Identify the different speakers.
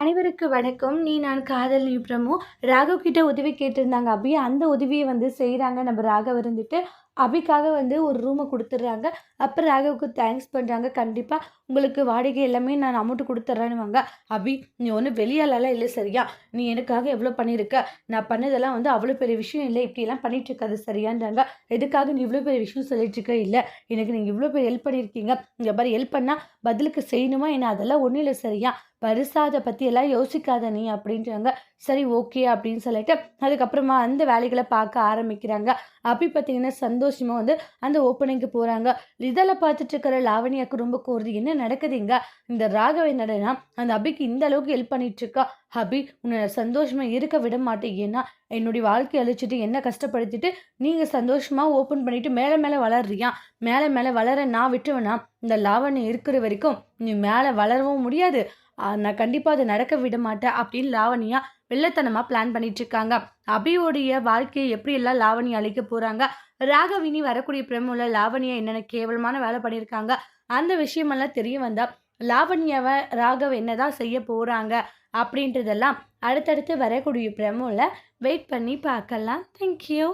Speaker 1: அனைவருக்கு வணக்கம். நீ நான் காதல் பிரமு. ராகவ் கிட்ட உதவி கேட்டிருந்தாங்க அப்படியே அந்த உதவியை வந்து செய்கிறாங்க நம்ம ராகவ் இருந்துட்டு அபிக்காக வந்து ஒரு ரூமை கொடுத்துட்றாங்க. அப்புறம் ராகவுக்கு தேங்க்ஸ் பண்ணுறாங்க கண்டிப்பாக உங்களுக்கு வாடகை எல்லாமே நான் அமௌண்ட்டு கொடுத்துட்றேன்னு அபி நீ ஒன்றும் வெளியாலலாம் இல்லை சரியா? நீ எனக்காக எவ்வளோ பண்ணியிருக்க நான் பண்ணதெல்லாம் வந்து அவ்வளோ பெரிய விஷயம் இல்லை. இப்படியெல்லாம் பண்ணிகிட்ருக்காது இருக்காது சரியான்றாங்க. எதுக்காக நீ இவ்வளோ பெரிய விஷயம் சொல்லிட்டு இருக்க இல்லை எனக்கு நீங்கள் இவ்வளோ பெரிய ஹெல்ப் பண்ணியிருக்கீங்க. இங்கே பாரு ஹெல்ப் பண்ணால் பதிலுக்கு செய்யணுமா? என்ன அதெல்லாம் ஒன்றும் இல்லை சரியா? பரிசாத பற்றி எல்லாம் யோசிக்காத நீ அப்படின்றாங்க. சரி ஓகே அப்படின்னு சொல்லிட்டு அதுக்கப்புறமா அந்த வேலைகளை பார்க்க ஆரம்பிக்கிறாங்க. அப்படி பார்த்தீங்கன்னா சந்தோஷமாக வந்து அந்த ஓப்பனிங்க்கு போகிறாங்க இதில் பார்த்துட்டு இருக்கிற லாவணியாக்கு ரொம்ப கோருது என்ன நடக்குதுங்க இந்த ராகவ என்னடனா அந்த அபிக்கு இந்த அளவுக்கு ஹெல்ப் பண்ணிட்டு இருக்கா ஹபி உன்னை சந்தோஷமாக இருக்க விட மாட்டேன். ஏன்னா என்னுடைய வாழ்க்கையை அழிச்சிட்டு என்ன கஷ்டப்படுத்திட்டு நீங்கள் சந்தோஷமாக ஓப்பன் பண்ணிட்டு மேலே மேலே வளர்றியா? மேலே மேலே வளர நான் விட்டுவேனா இந்த லாவணி இருக்கிற வரைக்கும் நீ மேலே வளரவும் முடியாது. நான் கண்டிப்பாக அதை நடக்க விட மாட்டேன் அப்படின்னு லாவணியா வெள்ளத்தனமாக பிளான் பண்ணிட்டு இருக்காங்க அபியோடைய வாழ்க்கையை எப்படியெல்லாம் லாவணி அழிக்க போகிறாங்க ராகவினி வரக்கூடிய பிரமுல லாவணியா என்னென்ன கேவலமான வேலை பண்ணியிருக்காங்க? அந்த விஷயமெல்லாம் தெரிய வந்தால் லாவண்யாவை ராகவ் என்னதான் செய்ய போகிறாங்க அப்படின்றதெல்லாம் அடுத்தடுத்து வரக்கூடிய பிரமோவில் வெயிட் பண்ணி பார்க்கலாம். தேங்க்யூ